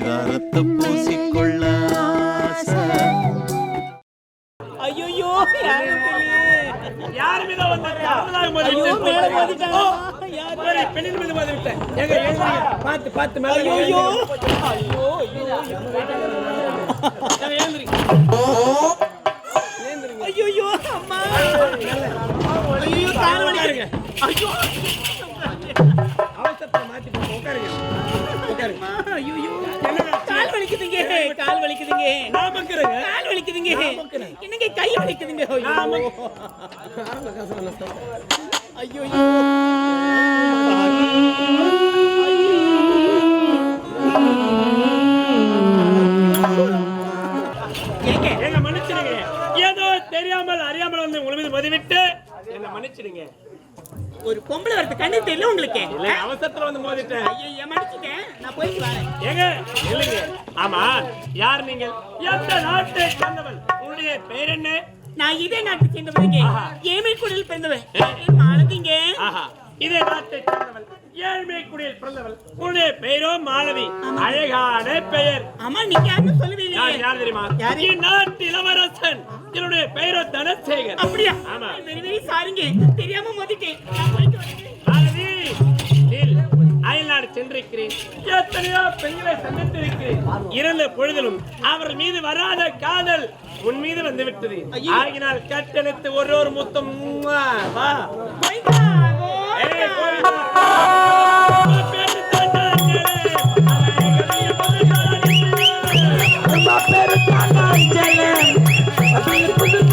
பரிதாரத்தை பூசிக்கொள்ள. ஐயோ யாரும் எழுந்திருங்க. பார்த்து, பார்த்து, மேல ஐயோ. ஐயோ ஐயோ. ஐயோ. அம்மா. ஐயோ வலிக்குது ஐயோ. வலிக்குதுங்க. கால் வலிக்குதுங்க. நான் பக்குறேங்க. கால் வலிக்குதுங்க. என்னங்க கை வலிக்குதுங்க. ஐயோ. ஏதோ தெரியாமல் அறியாமல் வந்து உங்கள் மீது மோதிவிட்டு என்னை மன்னிச்சிடுங்க. ஒரு பொம்பளை வரது கண்ணு தெரியல உங்களுக்கு. அவசரத்துல வந்து மோதிட்டேன். ஐயோ மன்னிச்சுட்டேன் நான் போயிட்டு வரேன். ஏங்க இல்லைங்க. ஆமா யார் நீங்கள்? எந்த நாட்டை சேர்ந்தவன் உன்னுடைய பெயர் என்ன? நான் இதே நாட்டு சேர்ந்தவங்க. ஏமை குடியில் பிறந்தவன் மாலதிங்க. இதே நாட்டை சேர்ந்தவள். ஏழ்மை குடியில் பிறந்தவள். உன்னுடைய பெயரோ மாலவி அழகான பெயர். ஆமா நீங்க யாருன்னு சொல்லவே யார் இல்லையே. யார் தெரியுமா? இந்நாட்டு இளவரசன். என்னுடைய பெயரோ தனசேகர். அப்படியா? ஆமா. வெரி வெரி சாரிங்க. தெரியாம மோதிட்டேன். நில். அயல்நாடு சென்றிருக்கிறேன். எத்தனையோ பெண்களை சந்தித்திருக்கிறேன். இருந்த பொழுதிலும் அவர்கள் மீது வராத காதல் உன் மீது வந்து விட்டது ஐயோ. ஆகினால் கட்டெடுத்து ஒரு ஒரு முத்தம். வா. ஏய், போயிட்டு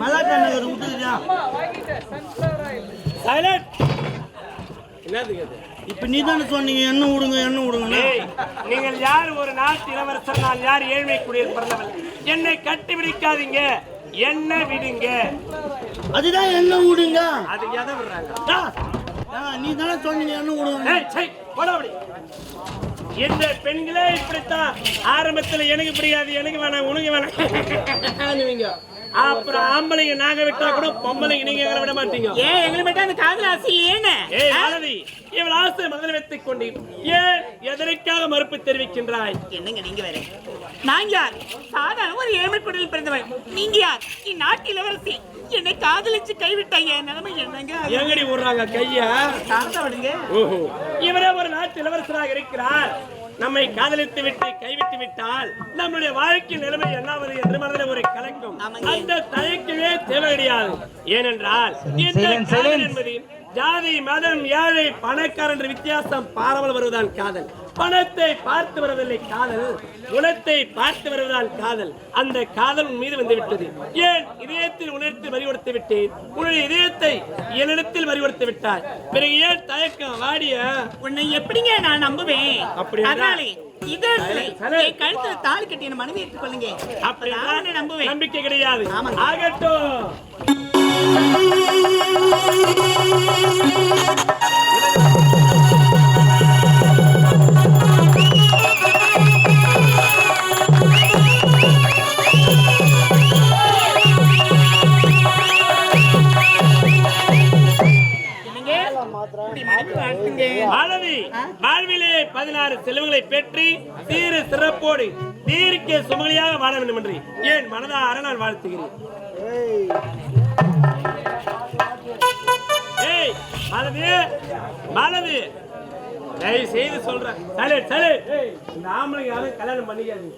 மலாட்டா நகர் விட்டுக்கிறியா Silent. என்னதுங்க இது? இப்ப நீ தானே சொன்னீங்க என்ன விடுங்க என்ன விடுங்க நீங்கள் யார் ஒரு நாட்டு இளவரசர்? நான் யார்? ஏழ்மை குடியில் பிறந்தவன் என்னை கட்டி பிடிக்காதீங்க. என்ன விடுங்க. அதுதான் என்ன விடுங்க. அது எதை விடுறாங்க? நீ தானே சொன்னீங்க என்ன விடுங்க ஏய், சை, போடா அப்படி. இந்த பெண்களே இப்படித்தான். ஆரம்பத்துல எனக்கு பிடிக்காது எனக்கு வேணாம் உனக்கு வேணாம். அப்புறம் ஆம்பளைங்க நாங்க விட்டா கூட பொம்பளைங்க நீங்க எங்களை விட மாட்டீங்க. ஏன் எங்களை மட்டும் அந்த காதல் ஆசை ஏன ஏய் மாலதி இவள் ஆசை முதல்ல வைத்துக் கொண்டு ஏன் எதற்காக மறுப்பு தெரிவிக்கின்றாய்? என்னங்க நீங்க வேற? நான் யார்? சாதாரண ஒரு ஏழ்மை பிறந்தவன். நீங்க யார்? இந்நாட்டு இளவரசி என்னை காதலிச்சு கைவிட்டாங்க என் நிலைமை என்னங்க? எங்கடி விடுறாங்க கையா? சாரதா விடுங்க ஓஹோ. இவரே ஒரு நாட்டு இளவரசராக இருக்கிறார். நம்மை காதலித்து விட்டு கைவிட்டு விட்டால் நம்முடைய வாழ்க்கை நிலைமை என்னாவது என்று மனதில் ஒரு கலக்கம். அந்த தயக்கமே தேவை கிடையாது ஏனென்றால். என்பது ஜாதி மதம் ஏழை பணக்காரன் என்ற வித்தியாசம் பாராமல் வருவதுதான் காதல் பணத்தை பார்த்து வருவதில்லை காதல் குணத்தை பார்த்து வருவதுதான் காதல். அந்த காதல் உன் மீது வந்து விட்டது ஏன் இதயத்தில் உணர்த்தி வரிவடுத்து விட்டேன்? உன்னுடைய இதயத்தை என்னிடத்தில் வரிவடுத்து விட்டாய். பிறகு ஏன் தயக்கம் வாடிய? உன்னை எப்படிங்க நான் நம்புவேன். என் கழுத்துல தாலி கட்டி மனைவி அப்படியா? அப்பதான் உன்னை நம்புவேன். நம்பிக்கை கிடையாது. ஆகட்டும். செல்வங்களை சிறப்போடு தீர்க்க சுமலியாக வாழ வேண்டும் என்று ஏன் மனதார நான் வாழ்த்துகிறேன். ஏய் தயவு செய்து சொல்றேன் சலே சலே. இந்த ஆம்பளைங்க யாரும் கல்யாணம் பண்ணிக்காது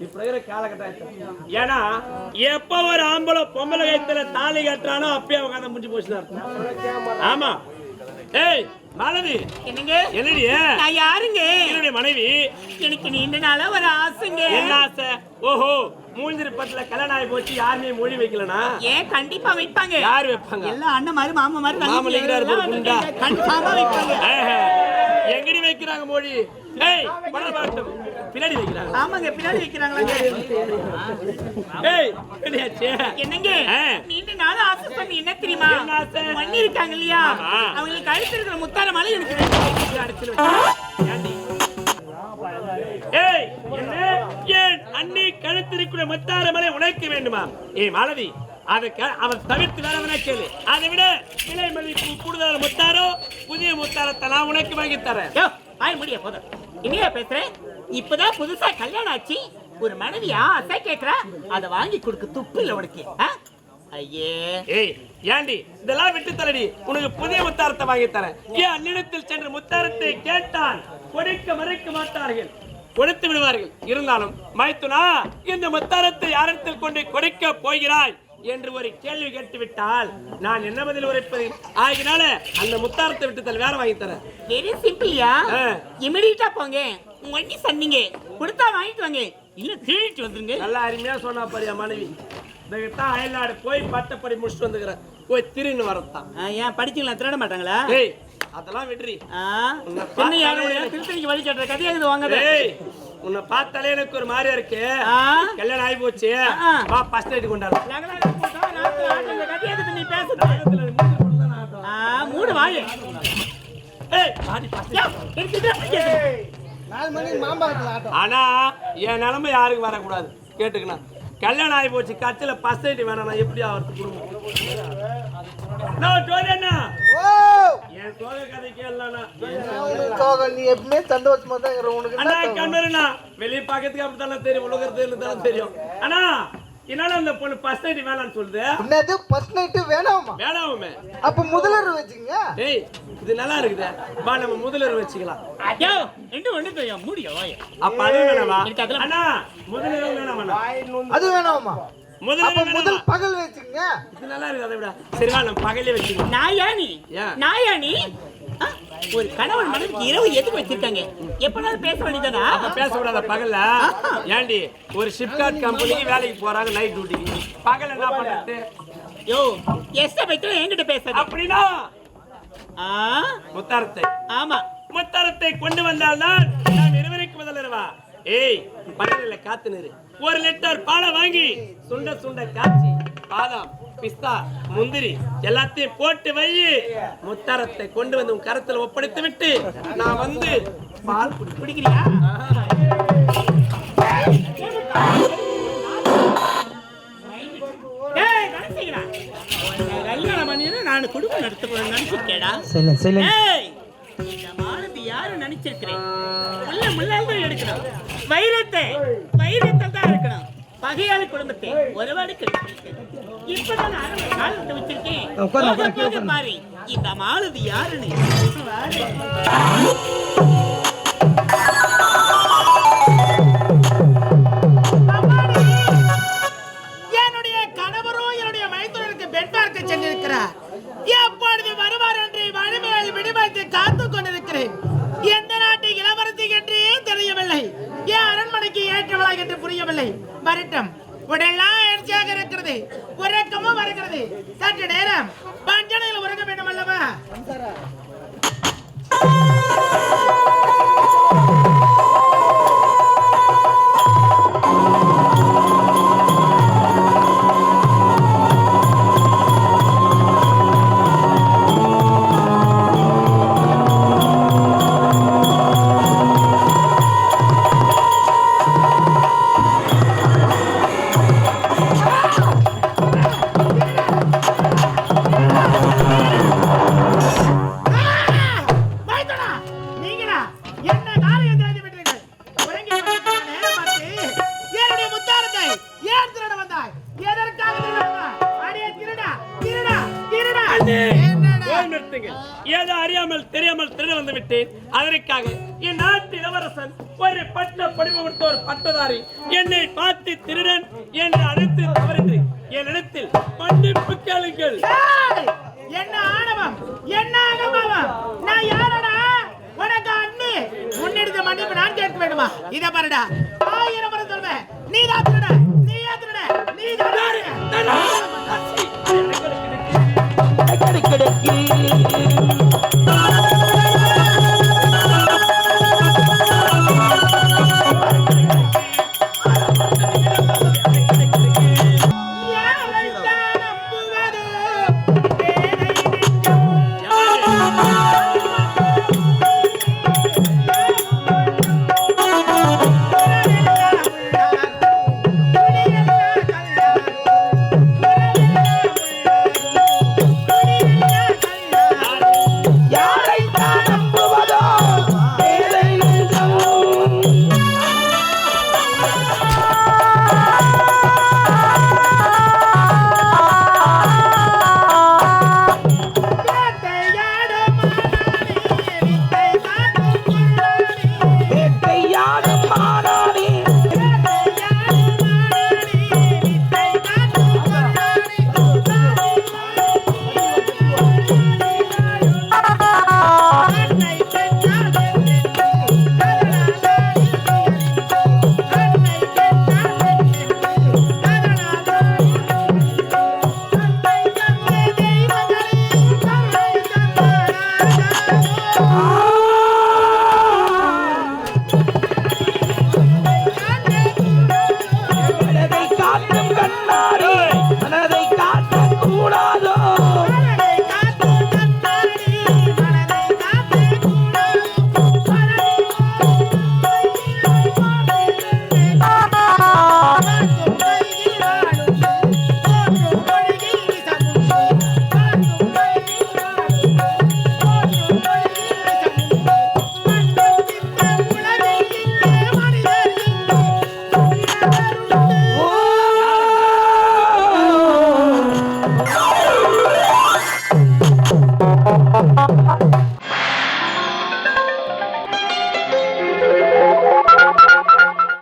இப்ப இருக்கிற ஏன்னா எப்ப ஒரு ஆம்பளை பொம்பளை கைத்துல தாலி கட்டுறானோ அப்பயே அவங்க கதை முடிஞ்சு போச்சு ஆமா. ஏய் மாலதி! என்னங்க? என்னடி நான் யாருங்க? என்னுடைய மனைவி. எனக்கு நீண்ட நாளா ஒரு ஆசைங்க. என்ன ஆசை? ஓஹோ மூஞ்சிரி பத்துல கல்யாணம் போச்சு யாருமே மொழி வைக்கலனா? ஏன் கண்டிப்பா வைப்பாங்க. யார் வைப்பாங்க? எல்லா அண்ணன் மாதிரி மாமா மாதிரி மாமா தங்கச்சி இருக்கிறாரு எல்லாம் பாரு, குண்டா. கன்ஃபார்மா வைப்பாங்க. ஆஹா. எங்கடி வைக்கிறாங்க மொழி ஏய் படம் பின்னாடி வைக்கிறாங்க. ஆமாங்க பின்னாடி வைக்கிறாங்களா என்னங்க. நீண்ட நாள் ஆசை பண்ணி என்ன தெரியுமா? பண்ணி இருக்காங்க இல்லையா. அவங்களுக்கு கழுத்து இருக்கிற முத்தார மாலை எனக்கு. அடிச்சிருவேன்? ஏய் என்ன? ஏன் அண்ணி கழுத்திருக்கிற முத்தாரமலை உனக்கு வேண்டுமா? ஏய் மாலதி அதுக்கு அவன் தவிர்த்து வேறவனா கேளு. அதை விட விலை மதிப்பு கூடுதல் முத்தாரோ புதிய முத்தாரத்தை நான் உனக்கு வாங்கி தரேன். வாய் முடிய போதும். என்னையா பேசுறேன் இப்பதான் புதுசா கல்யாணம் ஆச்சு. ஒரு மனைவியா அசை கேக்குறா. அதை வாங்கி கொடுக்க துப்பு இல்ல உனக்கு? ஐயே. ஏய் ஏண்டி இதெல்லாம் விட்டு தரடி. உனக்கு புதிய முத்தாரத்தை வாங்கி தரேன். ஏன் அந்நிடத்தில் சென்று முத்தாரத்தை கேட்டால் கொடுக்க மறுக்க மாட்டார்கள். கொடுத்து விடுவார்கள். இருந்தாலும் மைத்துனா இந்த முத்தாரத்தை யாரிடத்தில் கொண்டு கொடுக்க போகிறாய் என்று ஒரு கேள்வி கேட்டு விட்டால் நான் என்ன பதில் உரைப்பது ஆகினால அந்த முத்தாரத்தை விட்டு தர வேற வாங்கி தரேன். வெரி சிம்பிள்யா. இமிடியட்டா போங்க. உங்க வண்டி சொன்னீங்க. கொடுத்தா வாங்கிட்டு வாங்க. இல்ல திருட்டு வந்துருங்க. நல்லா அருமையா சொன்னா பாரியா மனைவி. இதுதான் அயல்நாடு போய் பட்டப்படி முடிச்சுட்டு வந்துக்கிறேன். போய் திருன்னு வரத்தான். ஏன் படிச்சீங்களா திருட மாட்டாங்களா? ஏய் அதெல்லாம்? உன்னை என்ன யாரும் திருத்தணிக்கு வழி கட்டுற கதையா இது வாங்க ஏய் உன்னை பார்த்தாலே எனக்கு ஒரு மாதிரியா இருக்கு? கல்யாணம் ஆகி போச்சு. வா ஃபர்ஸ்ட் நைட் கொண்டாடலாம். நீ பேசுறது? மூடு வாயு. ஏய். ஆனா என் நிலைமை யாருக்கும் வரக்கூடாது. கேட்டுக்கணும். கல்யாணம் ஆகி போச்சு கட்சியில நைட் வேணாம் நான் எப்படி ஆகிறது குடும்பம்? என் சோக கதை சோகம் நீ எப்பவுமே சந்தோஷமா தான் உனக்கு வெளியே பார்க்கறதுக்கு அப்படித்தானே தெரியும் உலகத்துல தானே தெரியும். அண்ணா என்னால அந்த பொண்ணு ஃபர்ஸ்ட் நைட் வேணாம்னு சொல்லுது. என்னது ஃபர்ஸ்ட் நைட்டு வேணாமா? வேணாமே அப்ப முதலர் வச்சுங்க ஏய் இது நல்லா இருக்குதே. வா நம்ம முதலர் வச்சுக்கலாம். யோ, ரெண்டு ஒண்ணு தெரியும் மூடிய வாய. அப்ப அது வேணாமா? அண்ணா முதலர் வேணாமா? அது வேணாமா? வேணாமா? முதல் பகல் வச்சுங்க இது நல்லா இருக்குது அதை விட. சரி வா நம்ம பகலே வச்சுக்கலாம். நாயா நீ? நாயா நீ? ஒரு கணவன் மனைவிக்கு இரவு எதுக்கு வச்சிருக்காங்க? எப்பனாலும் பேச வேண்டியதானா அப்ப பேசக்கூடாத பகல்ல. ஏண்டி ஒரு ஷிப்கார்ட் கம்பெனிக்கு வேலைக்கு போறாங்க நைட் டியூட்டிக்கு பகல் என்ன பண்றது? யோ. எஸ்ட பத்தி என்கிட்ட பேசுறது அப்படின்னா? முத்தாரத்தை. ஆமா. முத்தாரத்தை கொண்டு வந்தால்தான் நாம் இருவருக்கு முதலிரவா ஏய் பகலில் காத்து நிறு. ஒரு லிட்டர் பாலை வாங்கி சுண்ட சுண்ட காய்ச்சி பாதாம். பிஸ்தா முந்திரி எல்லாத்தையும் போட்டு வை. முத்தாரத்தை கொண்டு வந்து உன் கரத்துல ஒப்படைத்து விட்டு நான் வந்து பால் குடி பிடிக்கிறியா ஏய், கடைசிங்களா? உன்னை கல்யாணம் பண்ணிட்டு நான் குடும்பம் நடத்துவேன் நினைச்சிருக்கேடா ஏய், இந்த மாலதி யாரு நினைச்சிருக்கிறேன் முள்ள முள்ளால் தான் வைரத்தை. பகையாளி குடும்பத்தை ஒருவாடு. இப்பதான் கால் விட்டு வச்சிருக்கேன். பாரு. இந்த மாலதி யாருன்னு? என்று வரட்டும் உடலாம் எரிச்சியாக இருக்கிறது. உறக்கமும் வருகிறது. சற்று நேரம். பஞ்சனையில் உறங்க வேண்டும் அல்லவா ஏதோ அறியாமல் தெரியாமல் திருட வந்து விட்டேன் அதற்காக என் நாட்டு இளவரசன் ஒரு பட்ட படிப்பு கொடுத்த ஒரு பட்டதாரி என்னை பார்த்து திருடன் என்று அழைத்து தவறின்றி என்னிடத்தில் மன்னிப்பு கேளுங்கள். என்ன ஆணவம்? என்ன ஆணவம் நான் யாரடா? உனக்கு அண்ணி. முன்னெடுத்த மன்னிப்பு நான் கேட்க வேண்டுமா? இதை பாருடா. ஆயிரம் முறை சொல்வேன். நீ தான் திருட திருட. நீ